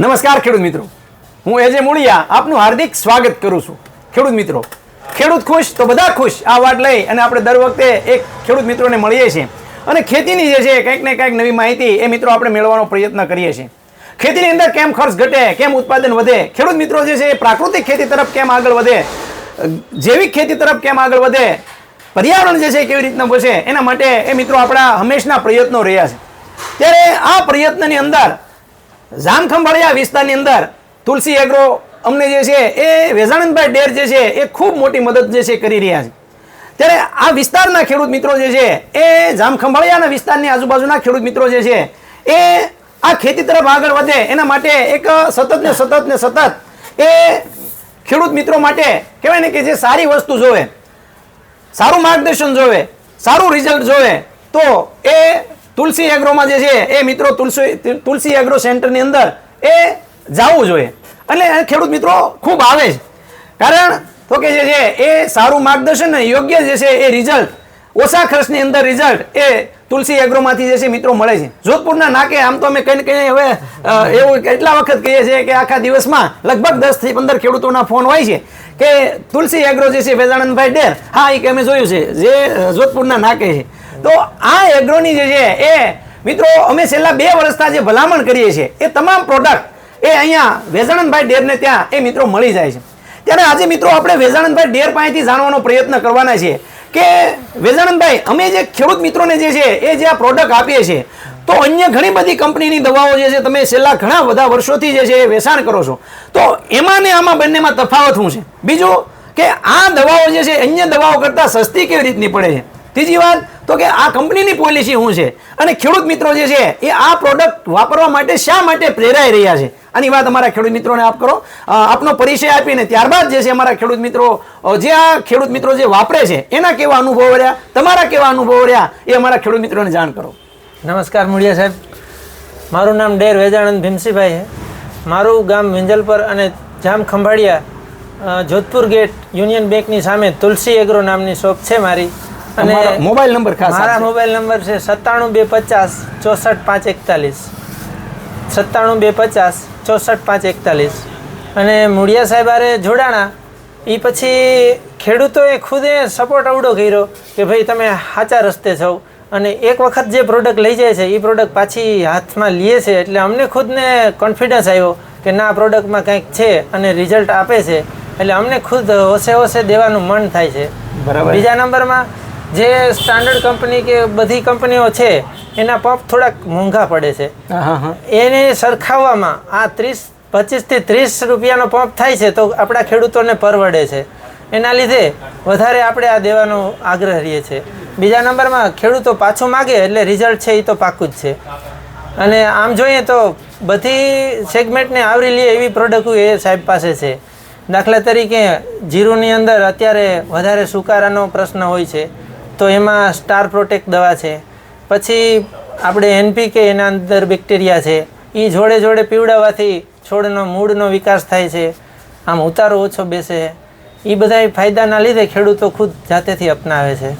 નમસ્કાર ખેડૂત મિત્રો. હું એજે મૂળિયા આપનું હાર્દિક સ્વાગત કરું છું. ખેડૂત મિત્રો, ખેડૂત ખુશ તો બધા ખુશ આ વાત લઈ અને આપણે દર વખતે એક ખેડૂત મિત્રોને મળીએ છીએ. અને ખેતીની જે છે કંઈક ને કંઈક નવી માહિતી એ મિત્રો આપણે મેળવવાનો પ્રયત્ન કરીએ છીએ. ખેતીની અંદર કેમ ખર્ચ ઘટે, કેમ ઉત્પાદન વધે, ખેડૂત મિત્રો જે છે એ પ્રાકૃતિક ખેતી તરફ કેમ આગળ વધે, જૈવિક ખેતી તરફ કેમ આગળ વધે, પર્યાવરણ જે છે કેવી રીતના બચે એના માટે એ મિત્રો આપણા હંમેશના પ્રયત્નો રહ્યા છે. ત્યારે આ પ્રયત્નની અંદર જામખંભાળિયા વિસ્તારની અંદર તુલસી એગ્રો અમને જે છે એ વેજાણંદભાઈ ડેર જે છે એ ખૂબ મોટી મદદ જે છે કરી રહ્યા છે. ત્યારે આ વિસ્તારના ખેડૂત મિત્રો જે છે એ જામખંભાળિયાના વિસ્તારની આજુબાજુના ખેડૂત મિત્રો જે છે એ આ ખેતી તરફ આગળ વધે એના માટે એક સતત ને સતત ને સતત એ ખેડૂત મિત્રો માટે કહેવાય ને કે જે સારી વસ્તુ જોવે, સારું માર્ગદર્શન જોવે, સારું રિઝલ્ટ જોવે, તો એ તુલસી એગ્રોમાં જે છે, એ મિત્રો તુલસી તુલસી એગ્રો સેન્ટરની અંદર એ જવું જોઈએ. એટલે ખેડૂત મિત્રો ખૂબ આવે છે. કારણ તો કે જે છે, એ સારું માર્ગદર્શન ને યોગ્ય જે છે, એ રિઝલ્ટ ઓછા ખર્ચની અંદર રિઝલ્ટ એ તુલસી એગ્રોમાંથી જે છે, મિત્રો મળે છે. જોધપુરના નાકે આમ તો અમે કઈ કંઈ હવે એવું એટલા વખત કહીએ છીએ કે આખા દિવસમાં લગભગ દસથી પંદર ખેડૂતોના ફોન હોય છે કે તુલસી એગ્રો જે છે, વેદાનંદભાઈ ડેર, હા એ અમે જોયું છે. જે જોધપુરના નાકે છે. તો આ એગ્રોની જે છે એ, મિત્રો, અમે છેલ્લા બે વર્ષના જે ભલામણ કરીએ છીએ, એ તમામ પ્રોડક્ટ એ અહીંયા વેજાનંદભાઈ ડેરને ત્યાં એ મિત્રો મળી જાય છે. ત્યારે આજે મિત્રો આપણે વેજાનંદભાઈ ડેર પાસેથી જાણવાનો પ્રયત્ન કરવાના છીએ કે વેજાનંદભાઈ અમે જે ખેડૂત મિત્રોને જે છે એ જે આ પ્રોડક્ટ આપીએ છીએ, તો અન્ય ઘણી બધી કંપનીની દવાઓ જે છે તમે છેલ્લા ઘણા બધા વર્ષોથી જે છે એ વેચાણ કરો છો. તો એમાં ને આમાં બંનેમાં તફાવત શું છે? બીજું કે આ દવાઓ જે છે અન્ય દવાઓ કરતાં સસ્તી કેવી રીતની પડે છે? ત્રીજી વાત તો કે આ કંપનીની પોલિસી શું છે? અને ખેડૂત મિત્રો જે છે, એ આ પ્રોડક્ટ વાપરવા માટે શા માટે પ્રેરાઈ રહ્યા છે? આની વાત અમારા ખેડૂત મિત્રોને આપ કરો. આપનો પરિચય આપીને ત્યારબાદ જે છે અમારા ખેડૂત મિત્રો જે આ ખેડૂત મિત્રો જે વાપરે છે, એના કેવા અનુભવો રહ્યા, તમારા કેવા અનુભવો રહ્યા, એ અમારા ખેડૂત મિત્રોને જાણ કરો. નમસ્કાર મુળિયા સાહેબ. મારું નામ ડેર વેજાણંદ ભીમસીભાઈ છે. મારું ગામ વિંજલપર અને જામ ખંભાળિયા જોધપુર ગેટ યુનિયન બેંકની સામે તુલસી એગ્રો નામની શોપ છે મારી. અને મોબાઈલ નંબર ખાસ મારા મોબાઈલ નંબર છે સત્તાણું બે પચાસ ચોસઠ પાંચ એકતાલીસ. સત્તાણું બે પચાસ ચોસઠ પાંચ એકતાલીસ. અને મૂળિયા સાહેબ આરે જોડાણા. એ પછી ખેડૂતોએ ખુદે સપોર્ટ અવડો કર્યો કે ભાઈ તમે સાચા રસ્તે છો. અને એક વખત જે પ્રોડક્ટ લઈ જાય છે એ પ્રોડક્ટ પાછી હાથમાં લઈએ છે. એટલે અમને ખુદને કોન્ફિડન્સ આવ્યો કે ના પ્રોડક્ટમાં કંઈક છે અને રિઝલ્ટ આપે છે. એટલે અમને ખુદ હોશે હોશે દેવાનું મન થાય છે. બરાબર. બીજા નંબરમાં જે સ્ટાન્ડર્ડ કંપની કે બધી કંપનીઓ છે એના પંપ થોડાક મોંઘા પડે છે. એને સરખાવવામાં આ ત્રીસ પચીસથી ત્રીસ રૂપિયાનો પંપ થાય છે તો આપણા ખેડૂતોને પરવડે છે. એના લીધે વધારે આપણે આ દેવાનો આગ્રહ રહીએ છીએ. બીજા નંબરમાં ખેડૂતો પાછું માગે એટલે રિઝલ્ટ છે એ તો પાકું જ છે. અને આમ જોઈએ તો બધી સેગમેન્ટને આવરી લે એવી પ્રોડક્ટ એ સાહેબ પાસે છે. દાખલા તરીકે જીરુની અંદર અત્યારે વધારે સુકારાનો પ્રશ્ન હોય છે. તો એમાં સ્ટાર પ્રોટેક્ટ દવા છે. પછી આપણે એનપીકે એના અંદર બેક્ટેરિયા છે. એ જોડે જોડે પીવડાવવાથી છોડનો, મૂળનો વિકાસ થાય છે. આમ ઉતારો ઓછો બેસે. એ બધા ફાયદાના લીધે ખેડૂતો ખુદ જાતેથી અપનાવે છે.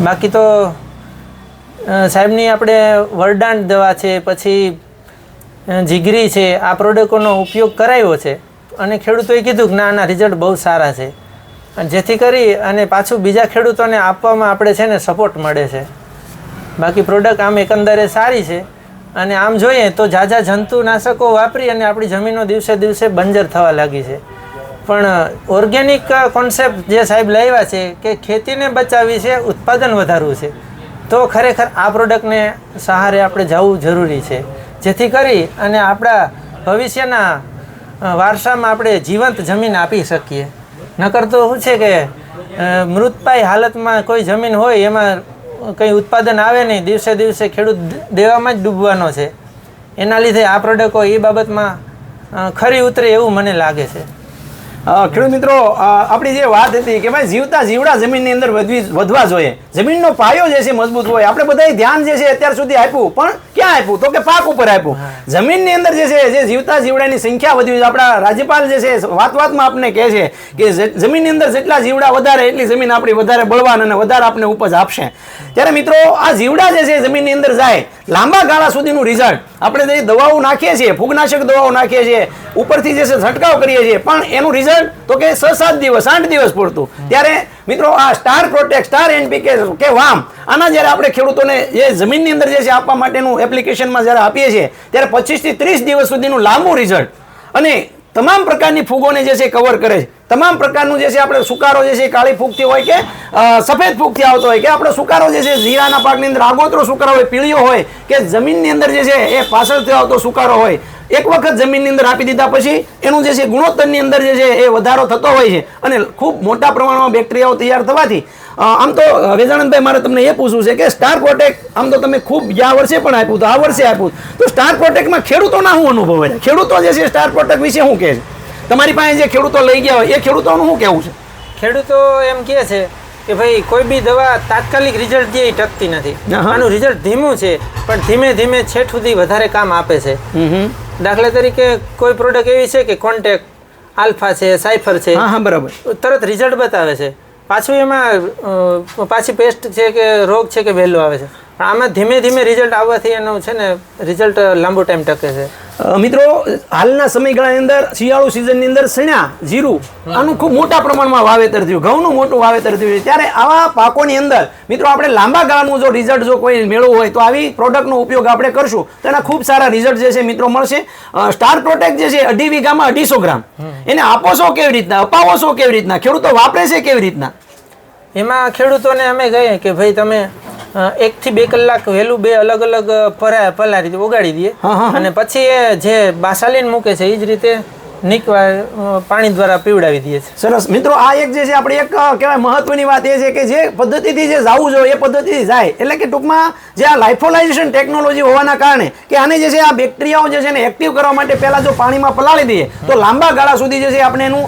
બાકી તો સાહેબની આપણે વરદાન દવા છે, પછી જીગરી છે, આ પ્રોડક્ટોનો ઉપયોગ કરાયો છે. અને ખેડૂતોએ કીધું કે ના આના રિઝલ્ટ બહુ સારા છે. અને જેથી કરી અને પાછું બીજા ખેડૂતોને આપવામાં આપણે છે ને સપોર્ટ મળે છે. બાકી પ્રોડક્ટ આમ એકંદરે સારી છે. અને આમ જોઈએ તો ઝાઝા જંતુનાશકો વાપરી અને આપણી જમીનો દિવસે દિવસે બંજર થવા લાગી છે. પણ ઓર્ગેનિક કોન્સેપ્ટ જે સાહેબ લાવ્યા છે કે ખેતીને બચાવવી છે, ઉત્પાદન વધારવું છે, તો ખરેખર આ પ્રોડક્ટને સહારે આપણે જવું જરૂરી છે. જેથી કરી અને આપણા ભવિષ્યના વારસામાં આપણે જીવંત જમીન આપી શકીએ. નકર તો શું છે કે મૃતપાય હાલતમાં કોઈ જમીન હોય, એમાં કંઈ ઉત્પાદન આવે નહીં, દિવસે દિવસે ખેડૂત દેવામાં જ ડૂબવાનો છે. એના લીધે આ પ્રોડક્ટો એ બાબતમાં ખરી ઉતરે એવું મને લાગે છે. ખેડૂત મિત્રો આપણી જે વાત હતી કે ભાઈ જીવતા જીવડા જમીનની અંદર વધવી વધવા જોઈએ. જમીનનો પાયો જે છે મજબૂત હોય. આપણે બધાય ધ્યાન જે છે અત્યાર સુધી આપ્યું. પણ ક્યાં આપ્યું? તો કે પાક ઉપર આપ્યું. જમીનની અંદર જે છે જે જીવતા જીવડાની સંખ્યા વધવી આપણા રાજ્યપાલ જે છે વાત વાતમાં આપને કહે છે કે જમીનની અંદર જેટલા જીવડા વધારે એટલી જમીન આપણી વધારે બળવાન અને વધારે આપણે ઉપજ આપશે. ત્યારે મિત્રો આ જીવડા જે છે જમીનની અંદર જાય લાંબા ગાળા સુધીનું રિઝલ્ટ આપણે જે દવાઓ નાખીએ છીએ ફૂગનાશક દવાઓ નાખીએ છીએ ઉપરથી જે છે છંટકાવ કરીએ છીએ પણ એનું રિઝલ્ટ તો કે છ સાત દિવસ આઠ દિવસ પૂરતું. ત્યારે મિત્રો આ સ્ટાર પ્રોટેક્ટ સ્ટાર એનપીકે કે વામ આના જ્યારે આપણે ખેડૂતોને જે જમીનની અંદર જે છે આપવા માટેનું એપ્લિકેશનમાં જ્યારે આપીએ છીએ ત્યારે પચીસથી ત્રીસ દિવસ સુધીનું લાંબુ રિઝલ્ટ અને તમામ પ્રકારની ફૂગોને જે છે કવર કરે છે. તમામ પ્રકારનું જે છે આપણે સુકારો જે છે કાળી ફૂગથી હોય કે સફેદ ફૂગથી આવતો હોય કે, આપણે સુકારો જે છે જીરાના પાકની અંદર આગોતરો સુકારો હોય, પીળીઓ હોય કે જમીનની અંદર જે છે એ પાછળથી આવતો સુકારો હોય, એક વખત જમીનની અંદર આપી દીધા પછી એનું જે છે ગુણોત્તરની અંદર જે છે એ વધારો થતો હોય છે અને ખૂબ મોટા પ્રમાણમાં બેક્ટેરિયાઓ તૈયાર થવાથી આમ તો વેજાનંદભાઈ મારે તમને એ પૂછવું છે કે સ્ટાર પ્રોટેક્ટ આમ તો તમે ખૂબ ગયા વર્ષે પણ આપ્યું તો આ વર્ષે આપ્યું તો સ્ટાર પ્રોટેક્ટમાં ખેડૂતોના શું અનુભવ છે ખેડૂતો જે છે સ્ટાર પ્રોટેક્ટ વિશે શું કહે છે? તમારી પાસે જે ખેડૂતો લઈ ગયા હોય એ ખેડૂતોનું શું કહેવું છે? ખેડૂતો એમ કહે છે કે ભાઈ કોઈ બી દવા તાત્કાલિક રિઝલ્ટ દે એ ટકતી નથી. આનું રિઝલ્ટ ધીમું છે પણ ધીમે ધીમે છેટ સુધી વધારે કામ આપે છે. દાખલા તરીકે કોઈ પ્રોડક્ટ એવી છે કે કોન્ટેક્ટ આલ્ફા છે સાયફર છે હા હા બરાબર. તરત રિઝલ્ટ બતાવે છે. પાછું એમાં પાછી પેસ્ટ છે કે રોગ છે કે વહેલું આવે છે? પણ આમાં ધીમે ધીમે રિઝલ્ટ આવવાથી એનું છે ને રિઝલ્ટ લાંબો ટાઈમ ટકે છે. મિત્રો હાલના સમયગાળાની અંદર શિયાળુ સિઝનની અંદર સણ્યા જીરું આનું ખૂબ મોટા પ્રમાણમાં વાવેતર થયું ઘઉંનું મોટું વાવેતર થયું છે. ત્યારે આવા પાકોની અંદર મિત્રો આપણે લાંબા ગાળાનું જો રિઝલ્ટ જો કોઈ મેળવવું હોય તો આવી પ્રોડક્ટનો ઉપયોગ આપણે કરશું. તો એના ખૂબ સારા રિઝલ્ટ જે છે મિત્રો મળશે. સ્ટાર પ્રોટેક્ટ જે છે અઢી વીઘામાં અઢીસો ગ્રામ. એને આપો છો કેવી રીતના અપાવો છો કેવી રીતના ખેડૂતો વાપરે છે કેવી રીતના? એમાં ખેડૂતોને અમે કહીએ કે ભાઈ તમે એકથી બે કલાક વહેલું બે અલગ અલગ પલારી ઉગાડી દઈએ. અને પછી જે બાસાલીન મૂકે છે એ જ રીતે નીકવા પાણી દ્વારા પીવડાવી દઈએ છે સરસ. મિત્રો આ એક જે છે આપણે એક કહેવાય મહત્વની વાત એ છે કે જે પદ્ધતિથી જે જવું જોઈએ એ પદ્ધતિથી જાય. એટલે કે ટૂંકમાં જે આ લાઇફોલાઇઝેશન ટેકનોલોજી હોવાના કારણે કે આને જે છે આ બેક્ટેરિયાઓ જે છે ને એક્ટિવ કરવા માટે પહેલા જો પાણીમાં પલાળી દઈએ તો લાંબા ગાળા સુધી જે છે આપણે એનું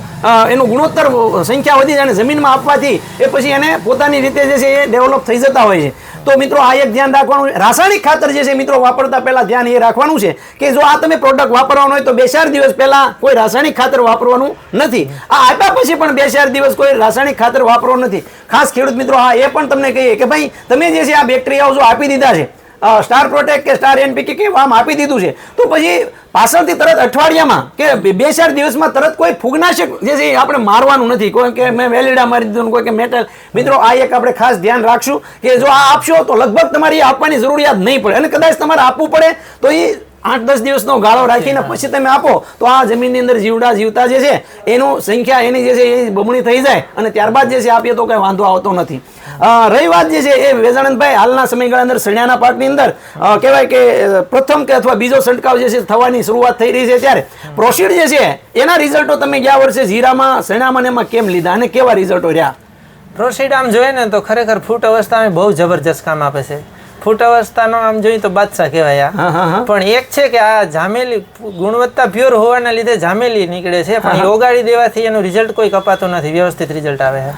એનું ગુણોત્તર સંખ્યા વધી જાય અને જમીનમાં આપવાથી એ પછી એને પોતાની રીતે જે છે એ ડેવલપ થઈ જતા હોય છે. તો મિત્રો આ એક ધ્યાન રાખવાનું રાસાયણિક ખાતર જે છે મિત્રો વાપરતા પહેલા ધ્યાન એ રાખવાનું છે કે જો આ તમે પ્રોડક્ટ વાપરવાનો હોય તો બે ચાર દિવસ પહેલા કોઈ રાસાયણિક ખાતર વાપરવાનું નથી. આ આપ્યા પછી પણ બે ચાર દિવસ કોઈ રાસાયણિક ખાતર વાપરવાનું નથી. ખાસ ખેડૂત મિત્રો, હા, એ પણ તમને કહીએ કે ભાઈ, તમે જે છે આ બેક્ટેરિયાઓ જો આપી દીધા છે સ્ટાર પ્રોટેક્ટ કે સ્ટાર એનપીકે કે આમ આપી દીધું છે. તો પછી પાછળથી તરત અઠવાડિયામાં કે બે- ચાર દિવસમાં તરત કોઈ ફૂગનાશક જે છે આપણે મારવાનું નથી. કોઈ કે મેં વેલીડા મારી દીધું કોઈ કે મેટલ. મિત્રો, આ એક આપણે ખાસ ધ્યાન રાખશું કે જો આ આપશો તો લગભગ તમારી આપવાની જરૂરિયાત નહીં પડે. અને કદાચ તમારે આપવું પડે તો એ આઠ દસ દિવસનો ગાળો રાખીને પછી તમે આપો. તો આ જમીનની અંદર જીવડા જીવતા જે છે એનું સંખ્યા એની જે છે એ બમણી થઈ જાય અને ત્યારબાદ જે છે આપીએ તો કંઈ વાંધો આવતો નથી. રહી વાત જે છે એ વેજાનંદભાઈ હાલના સમયગાળા અંદર સણિયાના પાકની અંદર કહેવાય કે પ્રથમ કે અથવા બીજો છંટકાવ જે છે થવાની શરૂઆત થઈ રહી છે ત્યારે. પ્રોસીડ જે છે એના રિઝલ્ટો તમે ગયા વર્ષે જીરામાં સણામાં એમાં કેમ લીધા અને કેવા રિઝલ્ટો રહ્યા? પ્રોસીડ આમ જોઈએ ને તો ખરેખર ફૂટ અવસ્થામાં બહુ જબરજસ્ત કામ આપે છે. અવસ્થાનો આમ જોઈએ તો બાદશાહ કહેવાય આ. પણ એક છે કે આ જામેલી ગુણવત્તા પ્યોર હોવાના લીધે જામેલી નીકળે છે પણ ઓગાળી દેવાથી એનું રિઝલ્ટ કોઈ કપાતું નથી વ્યવસ્થિત રિઝલ્ટ આવે છે.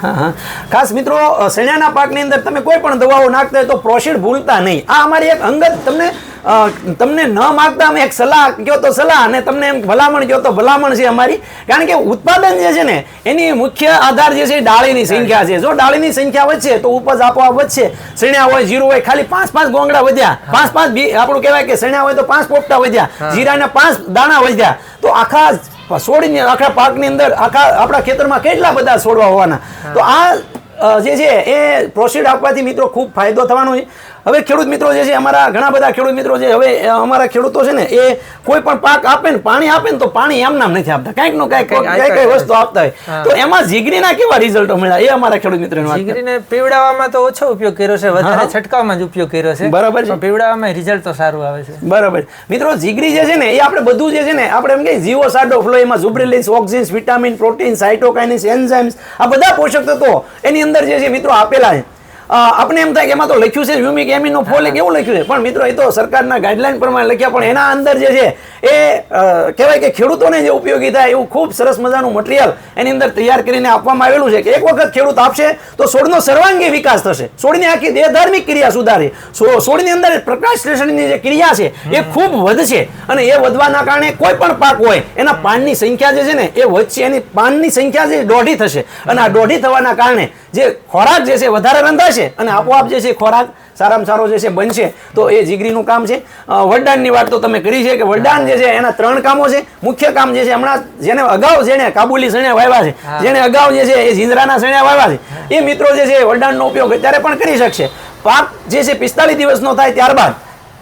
ખાસ મિત્રો શેણાના પાકની અંદર તમે કોઈ પણ દવાઓ નાખતા હોય તો પ્રોસીડ ભૂલતા નહીં. આ અમારી એક અંગત તમને તમને ન માગતા અમે એક સલાહ કહો તો સલાહ અને તમને એમ ભલામણ કહો તો ભલામણ છે અમારી. કારણ કે ઉત્પાદન જે છે ને એની મુખ્ય આધાર જે છે એ ડાળીની સંખ્યા છે. જો ડાળીની સંખ્યા વધશે તો ઉપજ આપોઆપ વધશે. સણ્યા હોય જીરું હોય ખાલી પાંચ પાંચ ગોંગડા વધ્યા. પાંચ પાંચ આપણું કહેવાય કે સણ્યા હોય તો પાંચ પોપટા વધ્યા. જીરાના પાંચ દાણા વધ્યા. તો આખા છોડીને આખા પાકની અંદર આખા આપણા ખેતરમાં કેટલા બધા છોડવા હોવાના? તો આ જે છે એ પ્રોસીડ આપવાથી મિત્રો ખૂબ ફાયદો થવાનો છે. હવે ખેડૂત મિત્રો જે છે અમારા ઘણા બધા ખેડૂત મિત્રો છે હવે અમારા ખેડૂતો છે ને એ કોઈ પણ પાક આપે ને પાણી આપે ને તો પાણી એમ નામ નથી આપતા. કંઈક નો કાંઈક કઈ કઈ વસ્તુ આપતા હોય. તો એમાં જીગરીના કેવા રિઝલ્ટો મળ્યા? એ અમારા ખેડૂત મિત્રો. જીગરીને પીવડાવવામાં તો ઓછો ઉપયોગ કર્યો છે વધારે છટકાવમાં જ ઉપયોગ કર્યો છે. બરાબર છે. પીવડાવવામાં રિઝલ્ટ તો સારું આવે છે. બરાબર. મિત્રો જીગરી જે છે ને એ આપણે બધું જે છે ને આપણે એમ કે જીવો સાડો ફ્લો એમાં gibberellins auxins vitamin protein cytokinins enzymes આ બધા પોષક તત્વો એની અંદર જે છે મિત્રો આપેલા છે. આપણે એમ થાય કે એમાં તો લખ્યું છે હ્યુમિક એમિનો ફોલિક એવું લખ્યું છે. પણ મિત્રો એ તો સરકારના ગાઈડલાઈન પ્રમાણે લખ્યા પણ એના અંદર જે છે એ કહેવાય કે ખેડૂતોને જે ઉપયોગી થાય એવું ખૂબ સરસ મજાનું મટીરિયલ એની અંદર તૈયાર કરીને આપવામાં આવેલું છે કે એક વખત ખેડૂત આપશે તો છોડનો સર્વાંગી વિકાસ થશે. છોડની આખી દેહધાર્મિક ક્રિયા સુધારે. છોડની અંદર પ્રકાશ સંશ્લેષણની જે ક્રિયા છે એ ખૂબ વધશે અને એ વધવાના કારણે કોઈ પણ પાક હોય એના પાનની સંખ્યા જે છે ને એ વધશે. એની પાનની સંખ્યા જે દોઢી થશે. અને આ દોઢી થવાના કારણે જે ખોરાક જે છે વધારે રંધાશે અને આપોઆપ જે છે ખોરાક સારામાં સારો જે છે બનશે. તો એ જીગરીનું કામ છે. વરદાનની વાત તો તમે કરી છે કે વરદાન જે છે એના ત્રણ કામો છે. મુખ્ય કામ જે છે હમણાં જેને અગાઉ જેને કાબુલી સણ્યા વાવ્યા છે જેને અગાઉ જે છે એ ઝીંજરાના સણ્યા વાવ્યા છે. એ મિત્રો જે છે વરદાનનો ઉપયોગ અત્યારે પણ કરી શકશે. પાક જે છે પિસ્તાલીસ દિવસનો થાય ત્યારબાદ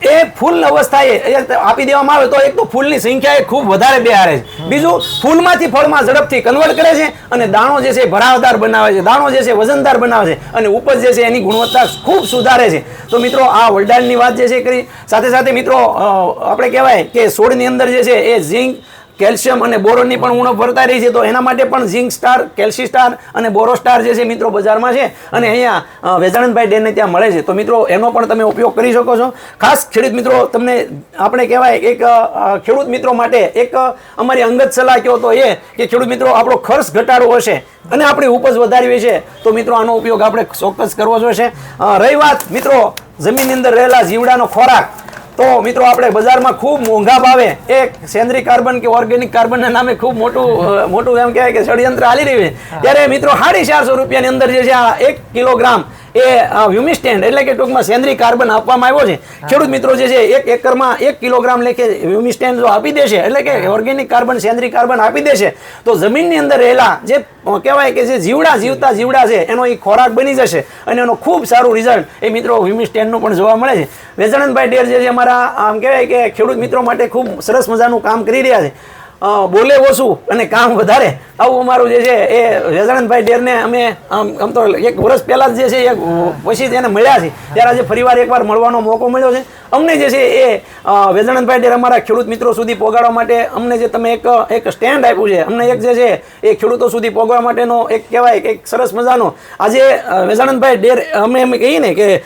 એ ફૂલ અવસ્થાએ એ આપી દેવામાં આવે તો એક તો ફૂલની સંખ્યા એ ખૂબ વધારે બિહારે છે. બીજું ફૂલમાંથી ફળમાં ઝડપથી કન્વર્ટ કરે છે અને દાણો જે છે ભરાવદાર બનાવે છે. દાણો જે છે વજનદાર બનાવે છે અને ઉપજ જે છે એની ગુણવત્તા ખૂબ સુધારે છે. તો મિત્રો આ વલડાનની વાત જે છે કરી. સાથે સાથે મિત્રો આપણે કહેવાય કે છોડની અંદર જે છે એ ઝીંક કેલ્શિયમ અને બોરોનની પણ ઉણપ વર્તાઈ રહી છે. તો એના માટે પણ ઝિંક સ્ટાર કેલ્સી સ્ટાર અને બોરો સ્ટાર જે છે મિત્રો બજારમાં છે અને અહીંયા વેજાનંદભાઈ ડેનને ત્યાં મળે છે. તો મિત્રો, એનો પણ તમે ઉપયોગ કરી શકો છો. ખાસ ખેડૂત મિત્રો, તમને આપણે કહેવાય એક ખેડૂત મિત્રો માટે એક અમારી અંગત સલાહ કહો તો એ કે ખેડૂત મિત્રો, આપણો ખર્ચ ઘટાડવો હશે અને આપણી ઉપજ વધારવી છે. તો મિત્રો, આનો ઉપયોગ આપણે ચોક્કસ કરવો જોઈશે રહી વાત, મિત્રો, જમીનની અંદર રહેલા જીવડાનો ખોરાક તો મિત્રો આપણે બજારમાં ખૂબ મોંઘા ભાવે એક સેન્દ્રી કાર્બન કે ઓર્ગેનિક કાર્બનના નામે ખૂબ મોટું મોટું એમ કહેવાય કે ષડયંત્ર હાલી રહ્યું છે. ત્યારે મિત્રો સાડી ચારસો રૂપિયાની અંદર જે છે આ એક કિલોગ્રામ એ હ્યુમિસ્ટેન્ડ એટલે કે ટૂંકમાં સેન્દ્રીય કાર્બન આપવામાં આવ્યો છે. ખેડૂત મિત્રો જે છે એક એકરમાં એક કિલોગ્રામ લેખે હ્યુમિસ્ટેન્ડ જો આપી દેશે એટલે કે ઓર્ગેનિક કાર્બન સેન્દ્રી કાર્બન આપી દેશે તો જમીનની અંદર રહેલા જે કહેવાય કે જે જીવડા જીવતા જીવડા છે એનો એ ખોરાક બની જશે અને એનો ખૂબ સારું રિઝલ્ટ એ મિત્રો હ્યુમિસ્ટેન્ડનું પણ જોવા મળે છે. વેજાનંદભાઈ ડેર જે અમારા આમ કહેવાય કે ખેડૂત મિત્રો માટે ખૂબ સરસ મજાનું કામ કરી રહ્યા છે. બોલે ઓછું અને કામ વધારે. આવું અમારું જે છે એ વેજાનંદભાઈ ડેરને અમે આમ આમ તો એક વર્ષ પહેલાં જ જે છે એ પછી જ એને મળ્યા છે. ત્યારે આજે ફરીવાર એકવાર મળવાનો મોકો મળ્યો છે. અમને જે છે એ વેદાનંદભાઈ ડેર અમારા ખેડૂત મિત્રો સુધી પહોંચાડવા માટે અમને જે તમે એક એક સ્ટેન્ડ આપ્યું છે, અમને એક જે છે એ ખેડૂતો સુધી પહોંચવા માટેનો એક કહેવાય કે એક સરસ મજાનો આજે વેદાનંદભાઈ ડેર અમે એમ કહીએ ને કે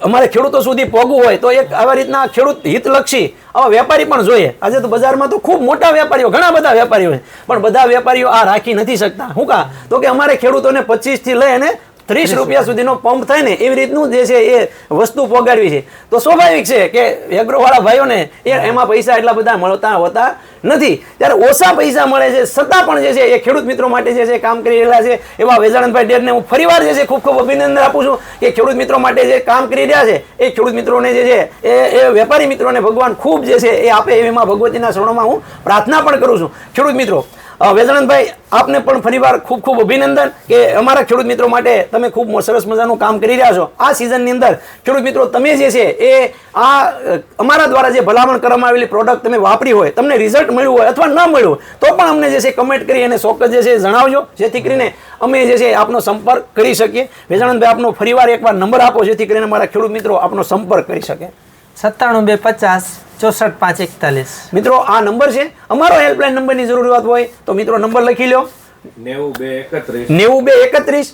અમારે ખેડૂતો સુધી પહોંચવું હોય તો એક આવા રીતના ખેડૂત હિતલક્ષી આવા વેપારી પણ જોઈએ. આજે તો બજારમાં તો ખૂબ મોટા વેપારીઓ, ઘણા બધા વેપારીઓ છે. પણ બધા વેપારીઓ આ રાખી નથી શકતા. શું કા? તો કે અમારે ખેડૂતોને પચીસથી લઈ અને ત્રીસ રૂપિયા સુધીનો પંપ થાય ને એવી રીતનું જે છે એ વસ્તુ પોગાડવી છે. તો સ્વાભાવિક છે કે એગ્રોવાળા ભાઈઓને એ એમાં પૈસા એટલા બધા મળતા હોતા નથી. ત્યારે ઓછા પૈસા મળે છે છતાં પણ જે છે એ ખેડૂત મિત્રો માટે જે છે કામ કરી રહેલા છે. એવા વેજાણંદભાઈ ડેરને હું ફરીવાર જે છે ખૂબ ખૂબ અભિનંદન આપું છું કે ખેડૂત મિત્રો માટે જે કામ કરી રહ્યા છે એ ખેડૂત મિત્રોને જે છે એ એ વેપારી મિત્રોને ભગવાન ખૂબ જે છે એ આપે એવીમાં ભગવતીના શરણોમાં હું પ્રાર્થના પણ કરું છું. ખેડૂત મિત્રો અ, વેદાનંદભાઈ આપને પણ ફરીવાર ખૂબ ખૂબ અભિનંદન કે અમારા ખેડૂત મિત્રો માટે તમે ખૂબ સરસ મજાનું કામ કરી રહ્યા છો. આ સિઝનની અંદર ખેડૂત મિત્રો તમે જે છે એ આ અમારા દ્વારા જે ભલામણ કરવામાં આવેલી પ્રોડક્ટ તમે વાપરી હોય તમને રિઝલ્ટ મળ્યું હોય અથવા ન મળ્યું તો પણ અમને જે છે કમેન્ટ કરી અને ચોક્કસ જે છે જણાવજો. જેથી કરીને અમે જે છે આપનો સંપર્ક કરી શકીએ. વેજાનંદભાઈ આપનો ફરીવાર એકવાર નંબર આપો જેથી કરીને અમારા ખેડૂત મિત્રો આપનો સંપર્ક કરી શકે. સત્તાણું બે પચાસ. ચોસઠ પાંચ એકતાલીસ. મિત્રો આ નંબર છે. અમારો હેલ્પલાઇન નંબરની જરૂરિયાત હોય તો મિત્રો નંબર લખી લો નેવું બે એકત્રીસ.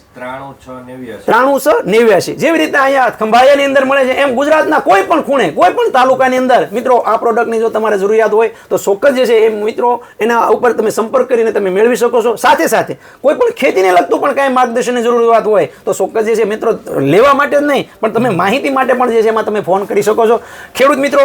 ત્રાણું છ નેવ્યાસી જેવી રીતે અહીંયા ખંભાળિયાની અંદર મળે છે એમ ગુજરાતના કોઈ પણ ખૂણે કોઈ પણ તાલુકાની અંદર મિત્રો આ પ્રોડક્ટની જો તમારે જરૂરિયાત હોય તો ચોક્કસ જે છે એમ મિત્રો એના ઉપર તમે સંપર્ક કરીને તમે મેળવી શકો છો. સાથે સાથે કોઈ પણ ખેતીને લગતું પણ કાંઈ માર્ગદર્શનની જરૂરિયાત હોય તો ચોક્કસ જે છે મિત્રો લેવા માટે જ નહીં પણ તમે માહિતી માટે પણ જે છે એમાં તમે ફોન કરી શકો છો. ખેડૂત મિત્રો